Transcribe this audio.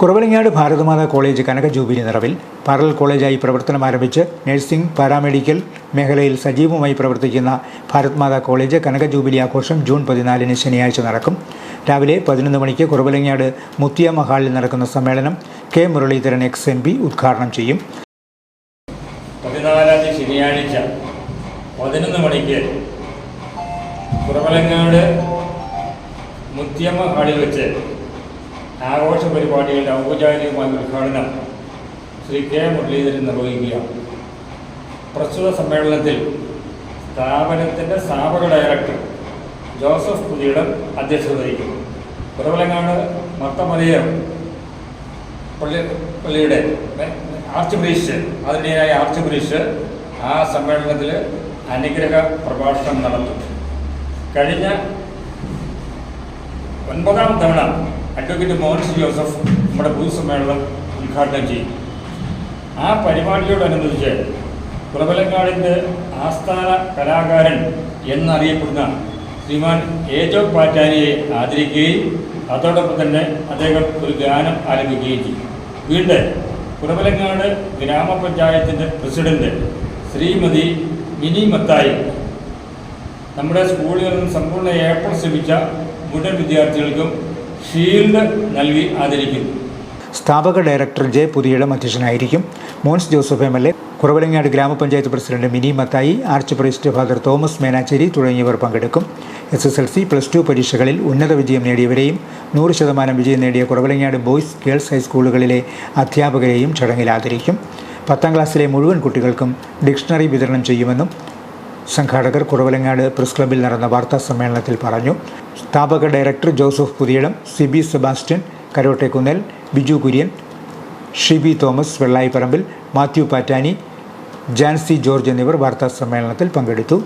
Kuravilangad Bharatamata college കനക jubilee നിറവിൽ parallel കോളേജായി പ്രവർത്തനം ആരംഭിച്ച് നഴ്സിംഗ് പാരാമെഡിക്കൽ മേഖലയിൽ സജീവമായി പ്രവർത്തിക്കുന്ന ഭാരത് മാതാ കോളേജ് കനക ജൂബിലി ആഘോഷം ജൂൺ പതിനാലിന് ശനിയാഴ്ച നടക്കും. രാവിലെ പതിനൊന്ന് മണിക്ക് കുറവലങ്ങാട് മുത്തിയമ്മ ഹാളിൽ നടക്കുന്ന സമ്മേളനം K Muraleedharan ex M P ഉദ്ഘാടനം ചെയ്യും. ശനിയാഴ്ച പതിനൊന്ന് മണിക്ക് കുറവലങ്ങാട് മുത്തിയമ്മ ഹാളിൽ വെച്ച് ആഘോഷ പരിപാടികളുടെ ഔപചാരികമായ ഉദ്ഘാടനം ശ്രീ കെ മുരളീധരൻ നിർവഹിക്കുകയാണ് പ്രസ്തുത സമ്മേളനത്തിൽ സ്ഥാപനത്തിന്റെ സ്ഥാപക ഡയറക്ടർ ജോസഫ് പുതിയിടം അധ്യക്ഷത വഹിക്കും കുറവലങ്ങാട് മത്തമലയർ പള്ളി പള്ളിയുടെ ആർച്ച് ബ്രീഷ് അതിന്റെതായ ആർച്ച് ബ്രീഷ് ആ സമ്മേളനത്തിൽ അനുഗ്രഹ പ്രഭാഷണം നടത്തും. കഴിഞ്ഞ ഒൻപതാം തവണ അഡ്വക്കേറ്റ് മോഹൻസ് ജോസഫ് നമ്മുടെ പൊതുസമ്മേളനം ഉദ്ഘാടനം ചെയ്യും. ആ പരിപാടിയോടനുബന്ധിച്ച് കുറവലങ്ങാടിന്റെ ആസ്ഥാന കലാകാരൻ എന്നറിയപ്പെടുന്ന ശ്രീമാൻ ഏജോ പാറ്റാനിയെ ആദരിക്കുകയും അതോടൊപ്പം തന്നെ അദ്ദേഹം ഒരു ഗാനം ആലപിക്കുകയും ചെയ്യും. വീണ്ടും കുറവലങ്ങാട് ഗ്രാമപഞ്ചായത്തിന്റെ പ്രസിഡന്റ് ശ്രീമതി മിനി മത്തായി. നമ്മുടെ നിന്ന് സമ്പൂർണ എ ശ്രമിച്ച മുഴുവൻ വിദ്യാർത്ഥികൾക്കും ഷീൽഡ് നൽകി ആദരിക്കുന്നു. സ്ഥാപക ഡയറക്ടർ ജെ പുതിയിടം അധ്യക്ഷനായിരിക്കും Mons Joseph M L A Kuravilangad grama panchayat president Mini Mathai arch priest father Thomas Menachery തുടങ്ങിയവർ പങ്കെടുക്കും. S S L C plus two പരീക്ഷകളിൽ ഉന്നത വിജയം നേടിയവരെയും നൂറ് ശതമാനം വിജയം നേടിയ കുറവലങ്ങാട് ബോയ്സ് ഗേൾസ് ഹൈസ്കൂളുകളിലെ അധ്യാപകരെയും ചടങ്ങിൽ ആദരിക്കും. പത്താം ക്ലാസ്സിലെ മുഴുവൻ കുട്ടികൾക്കും ഡിക്ഷണറി വിതരണം ചെയ്യുമെന്നും സംഘാടകർ കുറവലങ്ങാട് പ്രസ് ക്ലബ്ബിൽ നടന്ന വാർത്താ സമ്മേളനത്തിൽ പറഞ്ഞു. സ്ഥാപക director Joseph Puthiyidam Sibi Sebastian Karottekunnel Biju Kurian Shibi Thomas വെള്ളായിപ്പറമ്പിൽ Mathew Pattani Jancy George എന്നിവർ വാർത്താ സമ്മേളനത്തിൽ പങ്കെടുത്തു.